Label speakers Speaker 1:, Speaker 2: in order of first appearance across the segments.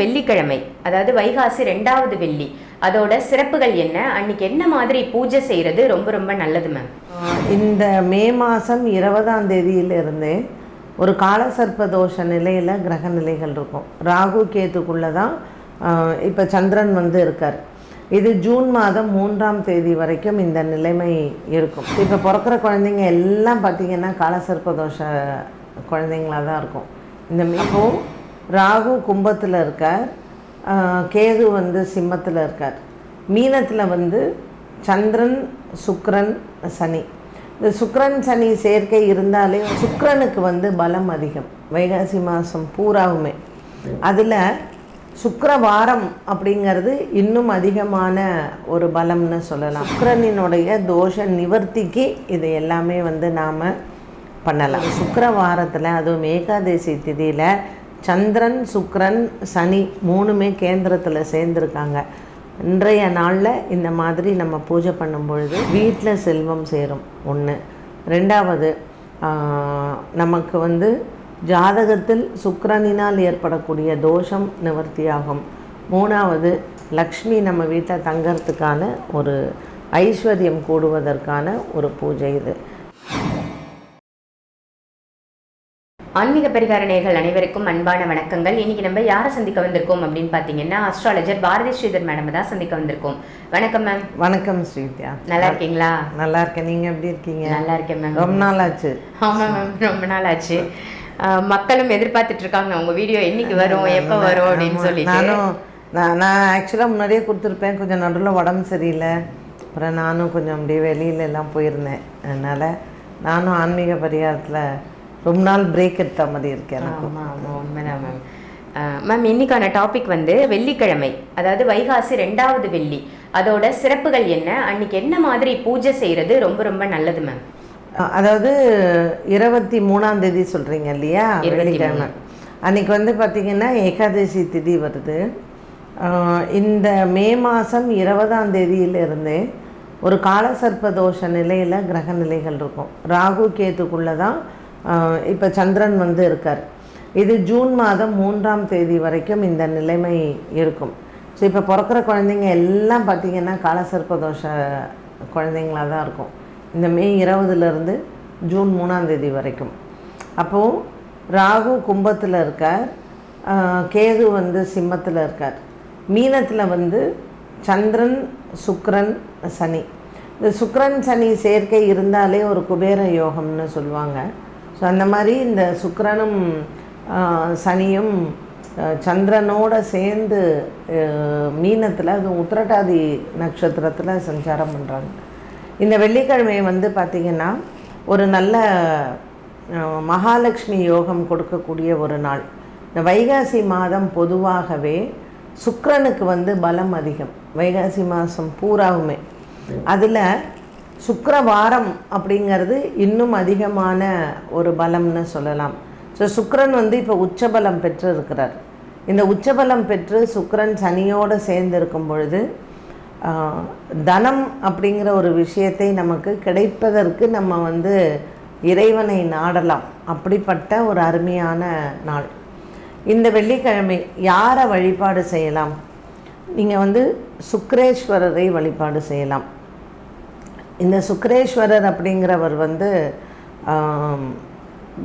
Speaker 1: வெள்ளிக்கிழமை அதாவது வைகாசி ரெண்டாவது வெள்ளி. அதோட சிறப்புகள் என்ன? அன்னைக்கு என்ன மாதிரி பூஜை செய்யறது? ரொம்ப ரொம்ப நல்லது மேம்
Speaker 2: இந்த மே மாதம் இருபதாம் தேதியிலிருந்தே ஒரு காலசர்ப்ப தோஷ நிலையில் கிரக நிலைகள் இருக்கும். ராகு கேத்துக்குள்ளே தான் இப்போ சந்திரன் வந்து இருக்கார். இது ஜூன் மாதம் மூன்றாம் தேதி வரைக்கும் இந்த நிலைமை இருக்கும். இப்போ பிறக்கிற குழந்தைங்க எல்லாம் பார்த்திங்கன்னா காலசர்ப்ப தோஷ குழந்தைங்களாக தான் இருக்கும். இந்த இப்போ ராகு கும்பத்தில் இருக்கார். கேது வந்து சிம்மத்தில் இருக்கார். மீனத்தில் வந்து சந்திரன் சுக்ரன் சனி. இந்த சுக்ரன் சனி சேர்க்கை இருந்தாலே சுக்ரனுக்கு வந்து பலம் அதிகம். வைகாசி மாதம் பூராவுமே. அதில் சுக்கரவாரம் அப்படிங்கிறது இன்னும் அதிகமான ஒரு பலம்னு சொல்லலாம். சுக்கரனினுடைய தோஷ நிவர்த்திக்கு இது எல்லாமே வந்து நாம் பண்ணலாம். சுக்கரவாரத்தில் அதுவும் ஏகாதசி திதியில் சந்திரன் சுக்ரன் சனி மூணுமே கேந்திரத்தில் சேர்ந்துருக்காங்க. இன்றைய நாளில் இந்த மாதிரி நம்ம பூஜை பண்ணும் பொழுது வீட்டில் செல்வம் சேரும். ஒன்று ரெண்டாவது நமக்கு வந்து ஜாதகத்தில் சுக்கரனினால் ஏற்படக்கூடிய தோஷம் நிவர்த்தியாகும். மூணாவது லக்ஷ்மி நம்ம வீட்டில் தங்கிறதுக்கான ஒரு ஐஸ்வர்யம் கூடுவதற்கான ஒரு பூஜை இது.
Speaker 1: ஆன்மீக பரிகார நேயர்கள் அனைவருக்கும் அன்பான வணக்கங்கள். இன்னைக்கு நம்ம யாரை சந்திக்க வந்திருக்கோம் அப்படின்னு பார்த்தீங்கன்னா அஸ்ட்ராலஜர் பாரதி ஸ்ரீதர் மேடம் தான் சந்திக்க வந்திருக்கோம். வணக்கம் மேம்
Speaker 2: வணக்கம் ஸ்ரீவித்யா.
Speaker 1: நல்லா இருக்கீங்களா?
Speaker 2: நல்லா இருக்கேன். நீங்கள் எப்படி இருக்கீங்க?
Speaker 1: நல்லா இருக்கேன் மேம்
Speaker 2: ரொம்ப நாள் ஆச்சு
Speaker 1: ஆமாம் மேம் ரொம்ப நாள் ஆச்சு மக்களும் எதிர்பார்த்துட்டு இருக்காங்க. உங்க வீடியோ என்னைக்கு வரும் எப்போ வரும் அப்படின்னு சொல்லிட்டு.
Speaker 2: நானும் நான் நான் ஆக்சுவலாக முன்னாடியே கொடுத்துருப்பேன். கொஞ்சம் நடுவில் உடம்பு சரியில்லை. அப்புறம் நானும் கொஞ்சம் அப்படியே வெளியில எல்லாம் போயிருந்தேன். அதனால் நானும் ஆன்மீக பரிகாரத்தில் ரொம்ப நாள் பிரேக் எடுத்த மாதிரி இருக்கேன் எனக்கு
Speaker 1: உண்மைதான் மேம் மேம் இன்னைக்கான டாபிக் வந்து வெள்ளிக்கிழமை அதாவது வைகாசி ரெண்டாவது வெள்ளி. அதோட சிறப்புகள் என்ன? அன்னைக்கு என்ன மாதிரி பூஜை செய்யறது ரொம்ப ரொம்ப நல்லது மேம்
Speaker 2: அதாவது இருபத்தி மூணாம் தேதி சொல்கிறீங்க இல்லையா? வெள்ளிக்கிழமை. அன்னைக்கு வந்து பார்த்திங்கன்னா ஏகாதசி திதி வருது. இந்த மே மாதம் இருபதாம் தேதியிலிருந்தே ஒரு காலசர்ப்ப தோஷ நிலையில் கிரக நிலைகள் இருக்கும். ராகு கேத்துக்குள்ளே தான் இப்போ சந்திரன் வந்து இருக்கார். இது ஜூன் மாதம் மூன்றாம் தேதி வரைக்கும் இந்த நிலைமை இருக்கும். ஸோ இப்போ பிறக்கிற குழந்தைங்க எல்லாம் பார்த்திங்கன்னா காலசர்ப்ப தோஷ குழந்தைங்களாக தான் இருக்கும். இந்த மே இருபதுலேருந்து ஜூன் மூணாம் தேதி வரைக்கும். அப்போது ராகு கும்பத்தில் இருக்கார். கேது வந்து சிம்மத்தில் இருக்கார். மீனத்தில் வந்து சந்திரன் சுக்ரன் சனி. இந்த சுக்ரன் சனி சேர்க்கை இருந்தாலே ஒரு குபேர யோகம்னு சொல்லுவாங்க. ஸோ அந்த மாதிரி இந்த சுக்கரனும் சனியும் சந்திரனோட சேர்ந்து மீனத்தில் அது உத்திரட்டாதி நட்சத்திரத்தில் சஞ்சாரம் பண்ணுறாங்க இந்த வெள்ளிக்கிழமை வந்து பார்த்திங்கன்னா ஒரு நல்ல மகாலட்சுமி யோகம் கொடுக்கக்கூடிய ஒரு நாள். இந்த வைகாசி மாதம் பொதுவாகவே சுக்கரனுக்கு வந்து பலம் அதிகம். வைகாசி மாதம் பூராவுமே. அதில் சுக்கரவாரம் அப்படிங்கிறது இன்னும் அதிகமான ஒரு பலம்னு சொல்லலாம். ஸோ சுக்கரன் வந்து இப்போ உச்சபலம் பெற்று இருக்கிறார். இந்த உச்சபலம் பெற்று சுக்கரன் சனியோடு சேர்ந்து இருக்கும் பொழுது தனம் அப்படிங்கிற ஒரு விஷயத்தை நமக்கு கிடைப்பதற்கு நம்ம வந்து இறைவனை நாடலாம். அப்படிப்பட்ட ஒரு அருமையான நாள். இந்த வெள்ளிக்கிழமை யாரை வழிபாடு செய்யலாம்? நீங்கள் வந்து சுக்ரேஸ்வரரை வழிபாடு செய்யலாம். இந்த சுக்ரேஸ்வரர் அப்படிங்கிறவர் வந்து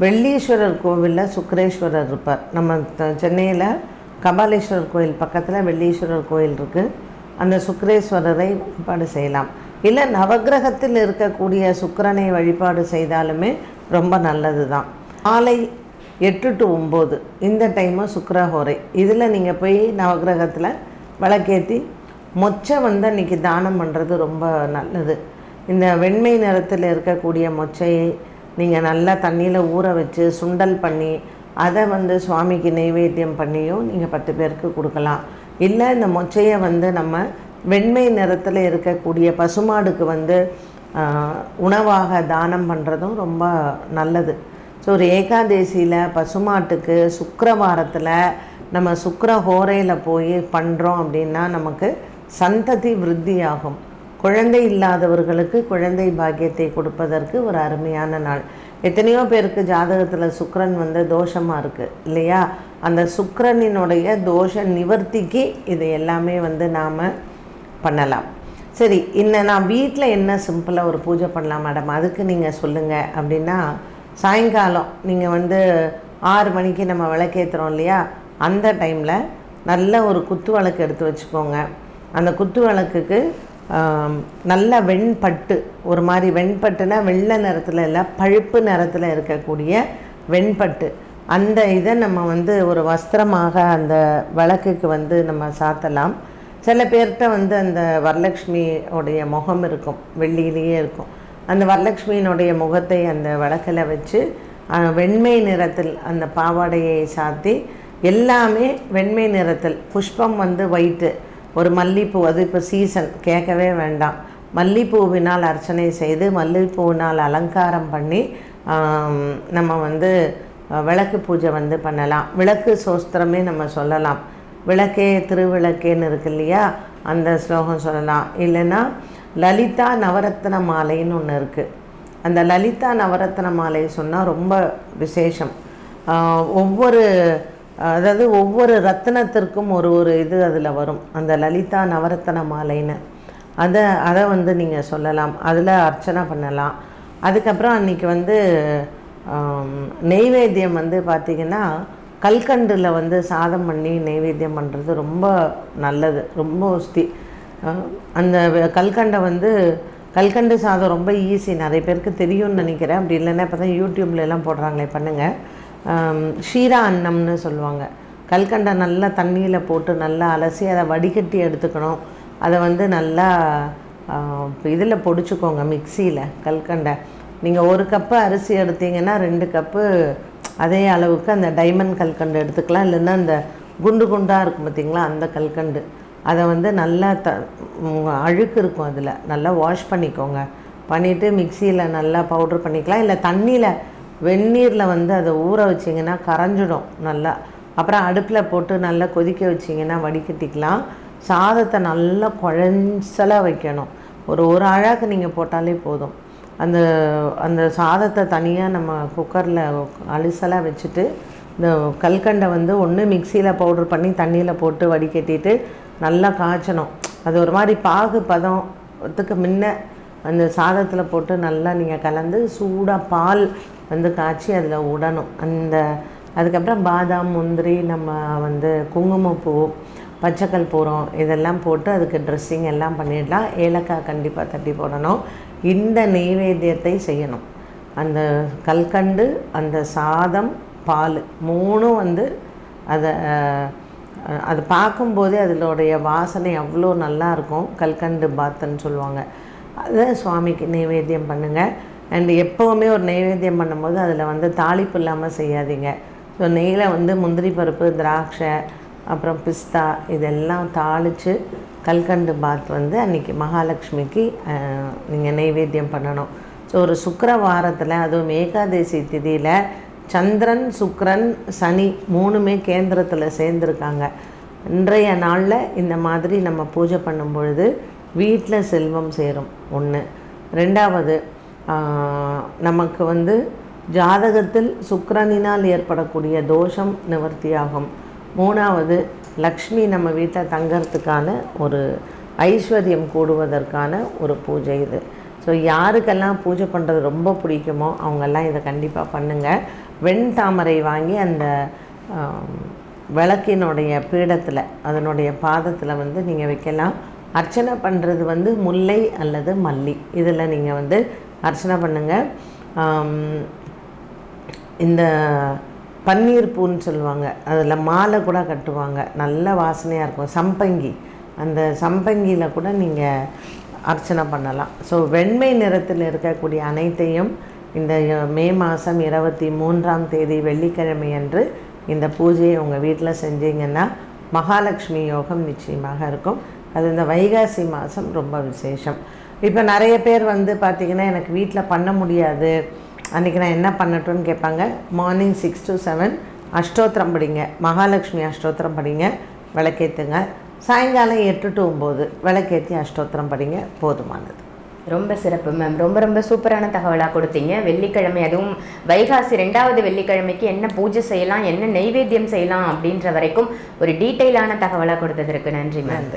Speaker 2: வெள்ளீஸ்வரர் கோவிலில் சுக்ரேஸ்வரர் இருப்பார். நம்ம த- சென்னையில் கபாலீஸ்வரர் கோயில் பக்கத்தில் வெள்ளீஸ்வரர் கோயில் இருக்குது அந்த சுக்ரேஸ்வரரை வழிபாடு செய்யலாம். இல்லை நவக்கிரகத்தில் இருக்கக்கூடிய சுக்கரனை வழிபாடு செய்தாலுமே ரொம்ப நல்லது தான் மாலை எட்டு டு ஒம்பது இந்த டைமு சுக்கரஹோரை. இதில் நீங்கள் போய் நவக்கிரகத்தில் விளக்கேற்றி மொச்சை வந்து அன்றைக்கி தானம் பண்ணுறது ரொம்ப நல்லது. இந்த வெண்மை நிறத்தில் இருக்கக்கூடிய மொச்சையை நீங்கள் நல்லா தண்ணியில் ஊற வச்சு சுண்டல் பண்ணி அதை வந்து சுவாமிக்கு நைவேத்தியம் பண்ணியும் நீங்கள் பத்து பேருக்கு கொடுக்கலாம். இல்லை இந்த மொச்சையை வந்து நம்ம வெண்மை நிறத்தில் இருக்கக்கூடிய பசுமாடுக்கு வந்து உணவாக தானம் பண்ணுறதும் ரொம்ப நல்லது. ஸோ ஒரு ஏகாதேசியில் பசுமாட்டுக்கு சுக்கரவாரத்தில் நம்ம சுக்கர ஹோரையில் போய் பண்ணுறோம் அப்படின்னா நமக்கு சந்ததி விருத்தி ஆகும் குழந்தை இல்லாதவர்களுக்கு குழந்தை பாக்கியத்தை கொடுப்பதற்கு ஒரு அருமையான நாள். எத்தனையோ பேருக்கு ஜாதகத்தில் சுக்கரன் வந்து தோஷமாக இருக்குது இல்லையா? அந்த சுக்கரனினுடைய தோஷ நிவர்த்திக்கு இது எல்லாமே வந்து நாம் பண்ணலாம். சரி இன்ன நான் வீட்டில் என்ன சிம்பிளாக ஒரு பூஜை பண்ணலாம் மேடம் அதுக்கு நீங்கள் சொல்லுங்கள் அப்படின்னா சாயங்காலம் நீங்கள் வந்து ஆறு மணிக்கு நம்ம விளக்கேற்றுறோம் இல்லையா? அந்த டைமில் நல்ல ஒரு குத்து விளக்கு எடுத்து வச்சுக்கோங்க. அந்த குத்து விளக்குக்கு நல்ல வெண்பட்டு ஒரு மாதிரி வெண்பட்டுனா வெள்ளை நிறத்தில் இல்லை பழுப்பு நிறத்தில் இருக்கக்கூடிய வெண்பட்டு. அந்த இதை நம்ம வந்து ஒரு வஸ்திரமாக அந்த விளக்குக்கு வந்து நம்ம சாத்தலாம். சில பேர்கிட்ட வந்து அந்த வரலட்சுமியோடைய முகம் இருக்கும் வெள்ளியிலேயே இருக்கும். அந்த வரலக்ஷ்மியினுடைய முகத்தை அந்த விளக்கில் வச்சு வெண்மை நிறத்தில் அந்த பாவாடையை சாத்தி எல்லாமே வெண்மை நிறத்தில் புஷ்பம் வந்து ஒயிட்டு ஒரு மல்லிப்பூ அது இப்போ சீசன் கேட்கவே வேண்டாம். மல்லிப்பூவினால் அர்ச்சனை செய்து மல்லிப்பூவினால் அலங்காரம் பண்ணி நம்ம வந்து விளக்கு பூஜை வந்து பண்ணலாம். விளக்கு சோஸ்திரமே நம்ம சொல்லலாம். விளக்கே திருவிளக்கேன்னு இருக்கு இல்லையா? அந்த ஸ்லோகம் சொல்லலாம். இல்லைன்னா லலிதா நவரத்ன மாலைன்னு ஒன்று இருக்குது அந்த லலிதா நவரத்ன மாலை சொன்னால் ரொம்ப விசேஷம். ஒவ்வொரு அதாவது ஒவ்வொரு ரத்தினத்திற்கும் ஒரு ஒரு இது அதில் வரும். அந்த லலிதா நவரத்தன மாலைன்னு. அதை அதை வந்து நீங்கள் சொல்லலாம். அதில் அர்ச்சனை பண்ணலாம். அதுக்கப்புறம் அன்றைக்கி வந்து நெய்வேத்தியம் வந்து பார்த்திங்கன்னா கல்கண்டில் வந்து சாதம் பண்ணி நெய்வேத்தியம் பண்ணுறது ரொம்ப நல்லது. ரொம்ப உஸ்தி அந்த கல்கண்டை வந்து கல்கண்டு சாதம் ரொம்ப ஈஸி நிறைய பேருக்கு தெரியும்னு நினைக்கிறேன். அப்படி இல்லைன்னா இப்போ தான் யூடியூப்லலாம் போடுறாங்களே பண்ணுங்கள் ஷீரா அன்னம்னு சொல்லுவாங்க. கல்கண்டை நல்லா தண்ணியில் போட்டு நல்லா அலசி அதை வடிகட்டி எடுத்துக்கணும். அதை வந்து நல்லா இதில் பொடிச்சுக்கோங்க மிக்சியில் கல்கண்டை. நீங்கள் ஒரு கப்பு அரிசி எடுத்தீங்கன்னா ரெண்டு கப்பு அதே அளவுக்கு அந்த டைமண்ட் கல்கண்டு எடுத்துக்கலாம். இல்லைன்னா அந்த குண்டு குண்டாக இருக்கும் பார்த்தீங்களா அந்த கல்கண்டு. அதை வந்து நல்லா த அழுக்கு இருக்கும் அதில். நல்லா வாஷ் பண்ணிக்கோங்க. பண்ணிவிட்டு மிக்சியில் நல்லா பவுடர் பண்ணிக்கலாம். இல்லை தண்ணியில் வெந்நீரில் வந்து அதை ஊற வச்சிங்கன்னா கரைஞ்சிடும் நல்லா. அப்புறம் அடுப்பில் போட்டு நல்லா கொதிக்க வச்சிங்கன்னா வடிகட்டிக்கலாம். சாதத்தை நல்லா குழஞ்சலாக வைக்கணும். ஒரு ஒரு அழாக்கு நீங்கள் போட்டாலே போதும். அந்த அந்த சாதத்தை தனியாக நம்ம குக்கரில் அலிசலாக வச்சுட்டு இந்த கல்கண்டை வந்து ஒன்று மிக்சியில் பவுடர் பண்ணி தண்ணியில் போட்டு வடிகட்டிட்டு நல்லா காய்ச்சணும். அது ஒரு மாதிரி பாகு பதத்துக்கு முன்ன அந்த சாதத்தில் போட்டு நல்லா நீங்கள் கலந்து சூடாக பால் வந்து காய்ச்சி அதில் விடணும் அந்த அதுக்கப்புறம் பாதாம் முந்திரி நம்ம வந்து குங்குமப்பூ பச்சைக்கல் பூரம் இதெல்லாம் போட்டு அதுக்கு ட்ரெஸ்ஸிங் எல்லாம் பண்ணிடலாம். ஏலக்காய் கண்டிப்பாக தட்டி போடணும். இந்த நெய்வேத்தியத்தை செய்யணும். அந்த கல்கண்டு அந்த சாதம் பால் மூணும் வந்து அதை அதை அது பார்க்கும்போதே அதனுடைய வாசனை அவ்வளோ நல்லாயிருக்கும் கல்கண்டு பாத்துன்னு சொல்லுவாங்க. அதை சுவாமிக்கு நைவேத்தியம் பண்ணுங்கள் அண்ட் எப்போவுமே ஒரு நைவேத்தியம் பண்ணும்போது அதில் வந்து தாளிப்பு இல்லாமல் செய்யாதீங்க. ஸோ நெய்யில் வந்து முந்திரி பருப்பு திராட்சை அப்புறம் பிஸ்தா இதெல்லாம் தாளித்து கல்கண்டு பாத் வந்து அன்றைக்கி மகாலட்சுமிக்கு நீங்கள் நைவேத்தியம் பண்ணணும். ஸோ ஒரு சுக்கரவாரத்தில் அதுவும் ஏகாதசி திதியில் சந்திரன் சுக்கரன் சனி மூணுமே கேந்திரத்தில் சேர்ந்துருக்காங்க. இன்றைய நாளில் இந்த மாதிரி நம்ம பூஜை பண்ணும் பொழுது வீட்டில் செல்வம் சேரும் ஒன்று ரெண்டாவது நமக்கு வந்து ஜாதகத்தில் சுக்கிரனினால் ஏற்படக்கூடிய தோஷம் நிவர்த்தியாகும். மூணாவது லக்ஷ்மி நம்ம வீட்டில் தங்கிறதுக்கான ஒரு ஐஸ்வர்யம் கூடுவதற்கான ஒரு பூஜை இது. ஸோ யாருக்கெல்லாம் பூஜை பண்ணுறது ரொம்ப பிடிக்குமோ அவங்கெல்லாம் இதை கண்டிப்பாக பண்ணுங்கள் வெண் தாமரை வாங்கி அந்த விளக்கினுடைய பீடத்தில் அதனுடைய பாதத்தில் வந்து நீங்கள் வைக்கலாம். அர்ச்சனை பண்ணுறது வந்து முல்லை அல்லது மல்லி. இதில் நீங்கள் வந்து அர்ச்சனை பண்ணுங்கள் இந்த பன்னீர் பூன்னு சொல்லுவாங்க. அதில் மாலை கூட கட்டுவாங்க. நல்ல வாசனையாக இருக்கும். சம்பங்கி. அந்த சம்பங்கியில் கூட நீங்கள் அர்ச்சனை பண்ணலாம். ஸோ வெண்மை நிறத்தில் இருக்கக்கூடிய அனைத்தையும் இந்த மே மாதம் இருபத்தி மூன்றாம் தேதி வெள்ளிக்கிழமை அன்று இந்த பூஜையை உங்கள் வீட்டில் செஞ்சீங்கன்னா மகாலட்சுமி யோகம் நிச்சயமாக இருக்கும். அது இந்த வைகாசி மாதம் ரொம்ப விசேஷம். இப்போ நிறைய பேர் வந்து பார்த்திங்கன்னா எனக்கு வீட்டில் பண்ண முடியாது. அன்றைக்கி நான் என்ன பண்ணட்டும்னு கேட்பாங்க. மார்னிங் சிக்ஸ் to செவன் அஷ்டோத்திரம் படிங்க. மகாலட்சுமி அஷ்டோத்திரம் படிங்க. விளக்கேற்றுங்க சாயங்காலம் எட்டு டு ஒம்பது விளக்கேற்றி அஷ்டோத்திரம் படிங்க. போதுமானது.
Speaker 1: ரொம்ப சிறப்பு மேம் ரொம்ப ரொம்ப சூப்பரான தகவலாக கொடுத்தீங்க. வெள்ளிக்கிழமை அதுவும் வைகாசி ரெண்டாவது வெள்ளிக்கிழமைக்கு என்ன பூஜை செய்யலாம் என்ன நெய்வேத்தியம் செய்யலாம் அப்படின்ற வரைக்கும் ஒரு டீட்டெயிலான தகவலாக கொடுத்ததற்கு நன்றி மேம்